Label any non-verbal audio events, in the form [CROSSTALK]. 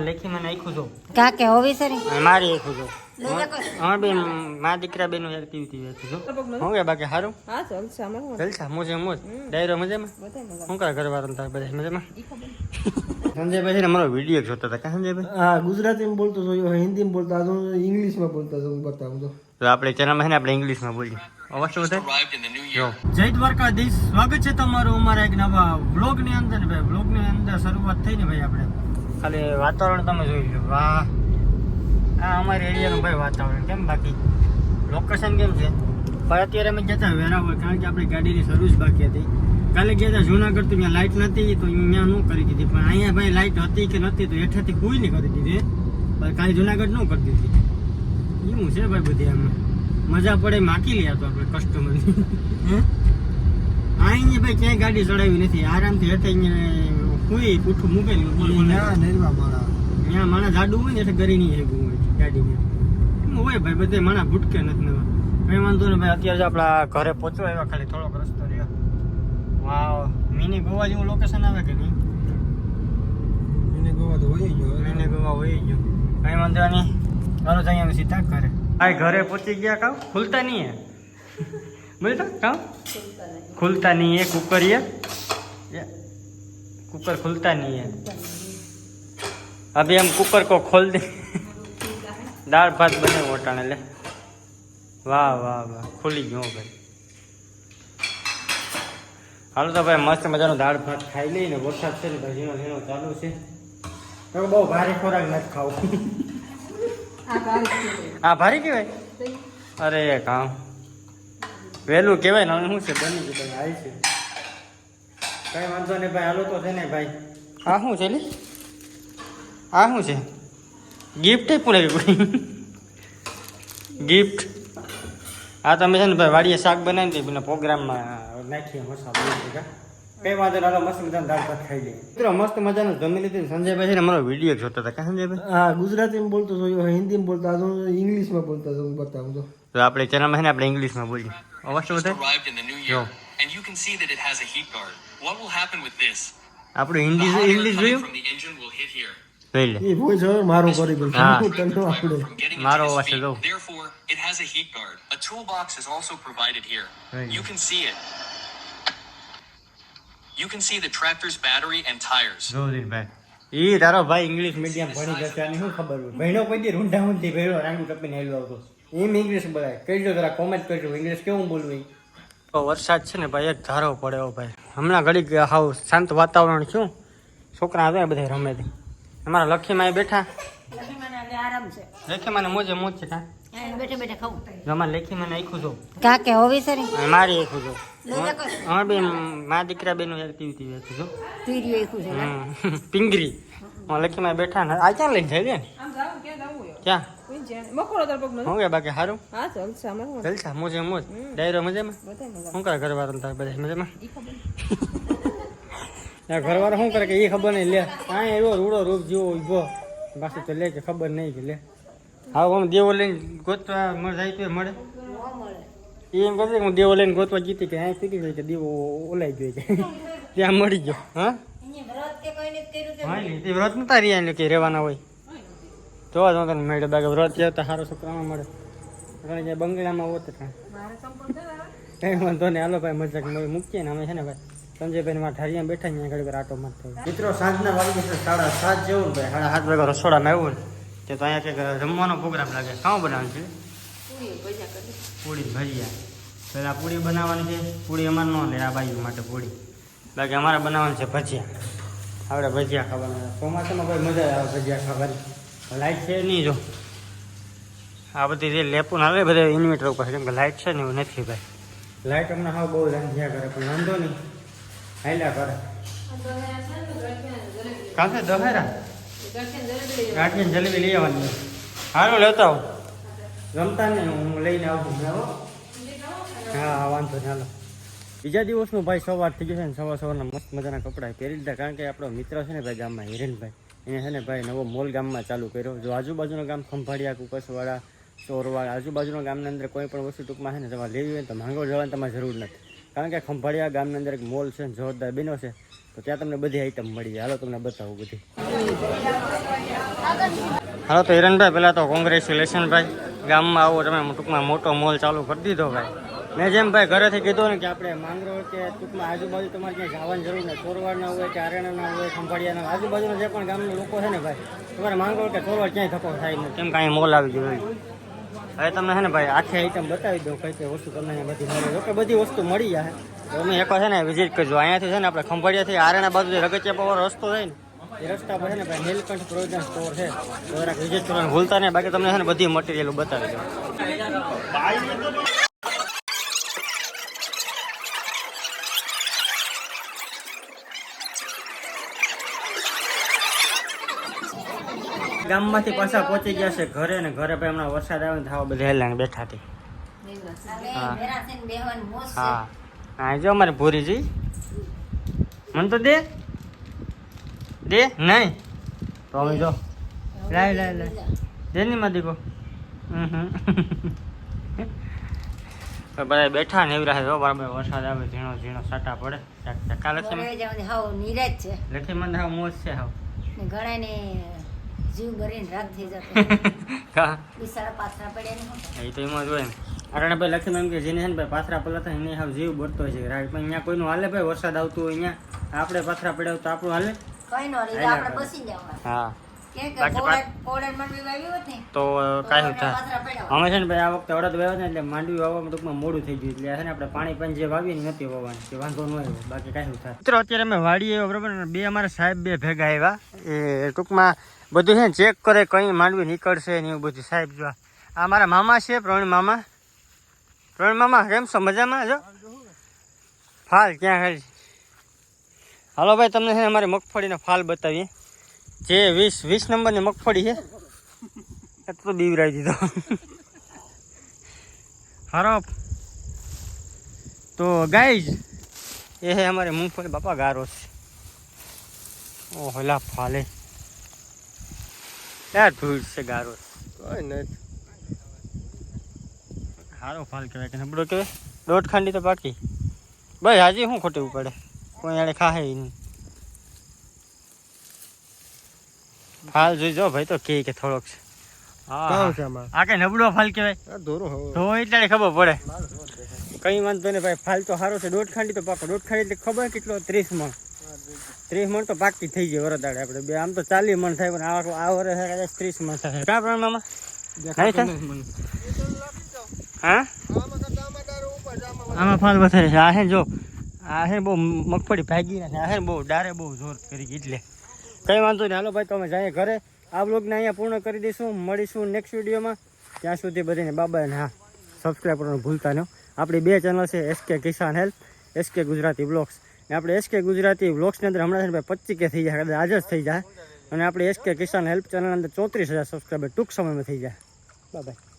લેખી મને નાખ્યું છો કાકે હોવી સરી મારી આખું જો. જા. હા બેન મા દીકરા બેન એક્ટિવિટી નાખ્યું છો. હું કે બાકી સારું હા ચાલ સામે હું જલસા મોજે મોજ. ડાયરો મજામાં? કા ઘર વાળા તાર બધા મજામાં? સંજયભાઈ છે ને મારો વીડિયો જોતા હતા. કાં સંજયભાઈ? હા ગુજરાતીમાં બોલતો હતો યો હિન્દીમાં બોલતા હતો ઇંગ્લિશમાં બોલતા હતો હું બતાવું તો તો આપણે ચેનલમાં છે ને આપણે ઇંગ્લિશમાં બોલીએ. જય દ્વારકા જો. જય દ્વારકાધીશ સ્વાગત છે તમારું અમારા એક નવા વ્લોગની અંદર. ને ભાઈ વ્લોગની અંદર શરૂઆત થઈ ને ભાઈ આપણે. ખાલી વાતાવરણ તમે જોઈ લો. વાહ. આ અમારી એરિયાનું ભાઈ વાતાવરણ કેમ બાકી? લોકેશન કેમ છે? પણ અત્યારે અમે જતા વેરાવળ કારણ કે આપણી ગાડીની સર્વિસ બાકી હતી. કાલે ગયા હતા જૂનાગઢ તો ત્યાં લાઇટ નથી તો અહીંયા ન કરી દીધી. પણ અહીંયા ભાઈ લાઇટ હતી કે નથી તો હેઠળથી કોઈ નહીં કરી દીધી. પણ કાલે જુનાગઢ ન કરી દીધી. એવું છે ભાઈ બધી આમાં. મજા પડે માકી લે તો આપણે કસ્ટમર અહીંયા ભાઈ ક્યાંય ગાડી ચડાવી નથી. આરામથી હેઠે અહીંયા સુઈ પૂઠું મૂકેલું બોલ માણા ત્યાં માણા જાડું હોય ને એટલે ગરી નહીં હેગું હોય ગાડીને હોય ભાઈ બધે માણા ભૂટકે નથી નવા કઈ વાંધો ને ભાઈ અત્યારે આપણા ઘરે પહોંચવા એવા ખાલી થોડોક રસ્તો રહ્યો. વાવ મિની ગોવા જેવું લોકેશન આવે કે નહીં? મિની ગોવા તો હોય ગયો. મિની ગોવા હોય ગયો. કઈ વાંધો નહીં. ચાલો જઈએ અમે સીધા ઘરે. આ ઘરે પહોંચી ગયા કામ ખુલતા નહીં હે. બોલ તો કામ ખુલતા નહીં. એ. કુકરીએ कुकर खुलता नहीं है अभी हम कुकर को खोल दे दाल भात बने ओटाने ले વાહ વાહ વાહ ખુલી ગયો ભાઈ હાલો તો ભાઈ મસ્ત મજાનો દાળ ભાત ખાઈ લઈને વરસાદ છે ને ભાઈ ઝીણો ઝીણો ચાલુ છે તો બહુ ભારે ખોરાક નથી ખાવું આ ભારી કહેવાય અરે કામ વહેલું કહેવાય ને હવે શું છે બની ગયું ભાઈ આવી છે કઈ વાંધો નહીં ભાઈ હાલો તો છે ને ભાઈ. આ શું છે લે? આ શું છે? ગિફ્ટ પૂરે કોઈ? ગિફ્ટ હા તમે છે ને ભાઈ વાડીએ શાક બનાવી દઈએ પેલા પ્રોગ્રામમાં નાખીએ મસાલો કઈ વાંધો ના મસ્ત મજાનું દાળ ભાત ખાઈ લઈએ. મિત્રો મસ્ત મજાનું જમી લીધું સંજયભાઈ છે ને મારો વીડિયો જોતા હતા. કાં સંજયભાઈ? હા ગુજરાતીમાં બોલતો યો હિન્દીમાં બોલતા હતો ઇંગ્લિશમાં બોલતા હતો હું બતાવું તો તો આપણે ચેનલમાં છે ને આપણે ઇંગ્લિશમાં બોલીએ. અવશ્ય થાય arrived in the new Yo. year, and you can see that it has a heat guard. What will happen with this? આપણું The Hindi hot air English coming જોયું from the engine will hit here. જોઈ [LAUGHS] લે એ voice હવે મારું This કરી will ગયું Ah. prevent તને the આવડે driver from getting Maro into his was speed. low. Therefore, it has a heat guard. A toolbox is also provided here. Right. You can see it. You can see the tractor's battery and tires. જોરીભાઈ ઈ તારો ભાઈ English medium ભણી જશે આની શું ખબર હોય ભણ્યો કોઈ દી રૂંઢા ઊંધી ભણ્યો રાંગું ટપીને હેલો આવતો એમ ઇંગ્લિશ બોલાય કહેજો જરા કોમેન્ટ કરજો ઇંગ્લિશ કેવું બોલવું ઈ? તો વરસાદ છે ને ભાઈ એક ધારો પડ્યો ભાઈ. હમણાં ઘડીક હાવ શાંત વાતાવરણ શું છોકરા હતા બધા રમે તે. અમારા લખી અહીં બેઠા. લક્ષ્મીમાં મોજે મોજ છે કાં? બેઠે ને? આ ક્યાં લઈને જાય ક્યાં? હું કે બાકી સારું હા જલસા મોજે મોજ ડાયરો મજામાં? શું કરે ઘરવાળા તાર બધા? મજામાં? [LAUGHS] ઘરવાળા શું કરે કે એ ખબર નહીં? લે કાંઈ એવો રૂડો રૂપ જેવો ઊભો. પાછું તો લે કે ખબર નહીં કે લે. હા હું દેવો લઈને ગોતવા મળે જાય તો એ મળે. એ એમ કહે હું દેવો લઈને ગોતવા જીતી કે અહીં શીખી ગઈ કે દેવો ઓલાઈ ગયો કે [LAUGHS] ત્યાં મળી ગયો હા? વ્રત કે કોઈ નથી કર્યું તે હા તે વ્રત નતા રહ્યા કે રહેવાના હોય. જોવા જો તને મળે બાકી વ્રત છે તો સારો છોકરામાં મળે. કારણ કે બંગલામાં હોત કાંઈ મારે વાંધો નહીં. હાલો ભાઈ મજાક મૂકીએ ને અમે છે ને ભાઈ. સંજયભાઈ માં ઠારિયા બેઠા ને ઘડી વાર આટો મારતો મિત્રો સાંજના વાગી છે સાડા સાત જેવું ભાઈ. સાડા સાત વાગે રસોડામાં આવ્યું ને. તે તો અહીંયા કંઈક જમવાનો પ્રોગ્રામ લાગે. કાં બનાવે છે? પૂરી ભજીયા. પહેલાં પૂરી બનાવવાની છે. પૂરી અમારે ન લે આ બાજુ માટે પૂરી. બાકી અમારે બનાવવાની છે ભજીયા. આપણે ભજીયા ખાવાના. ચોમાસામાં ભાઈ મજા આવે ભજીયા ખાવાની? લાઈટ છે નહીં જો. આ બધી જે લેપુન આવે બધા ઇન્વર્ટર ઉપર કેમ કે લાઇટ છે ને એવું નથી ભાઈ. લાઇટ હમણાં હા બહુ રાંધ્યા કરે પણ વાંધો નહીં. હાલ્યા કરે. કાંસે દહેરા? ગાંઠિયા જલેબી લઈ આવવાની. હારું લેતા આવો. રમતા ને હું લઈને આવું હો. હા હા વાંધો નહીં હાલો. બીજા દિવસનું ભાઈ સવાર થઈ ગયો છે ને સવાર સવારના મસ્ત મજાના કપડાં પહેરી લીધા. કારણ કે આપણો મિત્ર છે ને ભાઈ ગામમાં હિરેનભાઈ. એને છે ને ભાઈ નવો મોલ ગામમાં ચાલુ કર્યો. જો આજુબાજુનું ગામ ખંભાળિયા, કુકસવાડા, ચોરવાડ, આજુબાજુના ગામની અંદર કોઈ પણ વસ્તુ ટૂંકમાં છે ને તમારે લેવી હોય તો માંગો જવાની તમારે જરૂર નથી. કારણ કે ખંભાળિયા ગામની અંદર એક મોલ છે જોરદાર બન્યો છે, તો ત્યાં તમને બધી આઈટમ મળી હાલો તમને બતાવું બધી. હાલો તો હિરણભાઈ, પહેલાં તો કોંગ્રેચ્યુલેશન ભાઈ. ગામમાં આવો, તમે ટૂંકમાં મોટો મોલ ચાલુ કરી દીધો ભાઈ. મેં જેમ ભાઈ ઘરેથી કીધું ને કે આપણે માંગરોળ કે ટૂંકમાં આજુબાજુ તમારે ક્યાંય જવાની જરૂર નહીં ચોરવાડના હોય કે આરણાના હોય ખંભાળિયાના આજુબાજુના જે પણ ગામના લોકો છે ને ભાઈ, તમારે માંગરોળ કે ચોરવાડ ક્યાંય ધક્કો થાય નહીં. કેમ કાંઈ મોલ આવી ગયો હવે તમને છે ને ભાઈ આખી આઈટમ બતાવી દઉં કઈ કઈ વસ્તુ તમને બધી મળે. જો કે બધી વસ્તુ મળી જાય. તમે એક છે ને વિઝિટ કરજો. અહીંયાથી છે ને આપણે ખંભાળિયાથી આરણા બાજુ રગતિયા પવાનો રસ્તો થાય ને, એ રસ્તા પર છે ને ભાઈ નીલકંઠ પ્રોવિઝન સ્ટોર છે. તો જરાક વિઝિટ કરવાનું ભૂલતા નહીં. બાકી તમને છે ને બધી મટીરિયલ બતાવી દઉં. ગામમાંથી પાછા પહોંચી ગયા છે ઘરે ને ઘરે ભાઈ હમણાં વરસાદ આવે ને થાવા બધા હેલાને બેઠા હતી હા. ને હા જો અમારે ભૂરીજી. મને તો દે. દે? નહીં. તો અમે જો. લાય લાય લાય. દે ની માં દીકો બધા બેઠા ને એવી જો બરાબર વરસાદ આવે ઝીણો ઝીણો સાટા પડે. ટકા લખી લખી મને હાવ મોજ છે હાવ. ને ઘણાને જીવ ભરીને રાગ થઈ જતો. [LAUGHS] હા બિસાડા પાથરા પડ્યા ને એ તો એમાં જ હોય કારણ ભાઈ એમ કે જેને છે ને ભાઈ પાથરા પલતા એને હાવ જીવ હોય છે રાઈટ પણ અહીંયા કોઈનું હાલે ભાઈ? વરસાદ આવતો હોય અહીંયા. આપણે પાથરા પડ્યા તો આપણું હાલે? કઈ નો આપણે બસી હા. તો કાંઈ થાય. અમે છે ને ભાઈ આ વખતે અડદ વાવ્યા ને એટલે માંડવી વાવવામાં ટૂંકમાં મોડું થઈ ગયું. એટલે છે ને આપણે પાણી પણ જે વાવીએ ને નથી વાવવાની. કે વાંધો ન આવ્યો બાકી કાંઈ થાય. મિત્રો અત્યારે અમે વાડીએ બરાબર બે અમારા સાહેબ બે ભેગા આવ્યા. એ ટૂંકમાં બધું છે ને ચેક કરે કઈ માંડવી નીકળશે ને એવું બધું. સાહેબ, જો આ મારા મામા છે, પ્રવીણ મામા. પ્રવીણ મામા, કેમ છો? મજામાં? જો. ફાલ, ક્યાં ખાલી હાલો ભાઈ, તમને છે ને અમારી મગફળીનો ફાલ બતાવીએ. જે વીસ વીસ નંબરની મગફળી છે એ તો બીવરાઈ દીધો. હારો. તો ગાઈજ એ હે અમારે મૂંગફળી બાપા ગારો છે. ઓ હોલા ફાલે. યાર ધૂળ છે ગારો? કોઈ નહીં સારો ફાલ કહેવાય કે નબળો કહેવાય. દોઢ ખાંડી તો બાકી. ભાઈ હાજી શું ખોટવું પડે? કોઈ આડે ખાહે નહીં ફાલ જોઈ જો ભાઈ તો કે કે થોડોક છે. આ કઈ નબળો ફાલ કહેવાય? ધોરો તો એટલે ખબર પડે. કઈ વાંધો નહીં ભાઈ ફાલ તો સારો છે. દોઢ ખાંડી તો પાકો. દોઢ ખાંડી એટલે ખબર કેટલો? ત્રીસ મણ. ત્રીસ મણ તો પાકી થઈ જાય વરદાડે આપણે બે. આમ તો ચાલીસ મણ થાય પણ આ આ વર્ષે કદાચ ત્રીસ મણ થાય. કા નહીં હા? આમાં ફાલ વધારે છે. આ હે જો આ હે બહુ મગફળી ભાગી નાખે આ હે બહુ ડારે બહુ જોર કરી એટલે. કઈ વાંધો નહીં. હાલો ભાઈ તમે જાય ઘરે. આ બ્લોગને અહીંયા પૂર્ણ કરી દઈશું. મળીશું નેક્સ્ટ વિડીયોમાં. ત્યાં સુધી બધાને બાબાને હા સબસ્ક્રાઈબ કરવાનું ભૂલતા નહીં આપણી બે ચેનલ છે SK Kisan help SK Gujarati blogs ને આપણે એસકે ગુજરાતી બ્લોગ્સની અંદર હમણાં છે ને પચીસ કે થઈ જાય આજે જ થઈ જાય. અને આપણે એસકે કિસાન હેલ્પ ચેનલ અંદર ચોત્રીસ હજાર સબસ્ક્રાઈબર ટૂંક સમયમાં થઈ જાય. બાય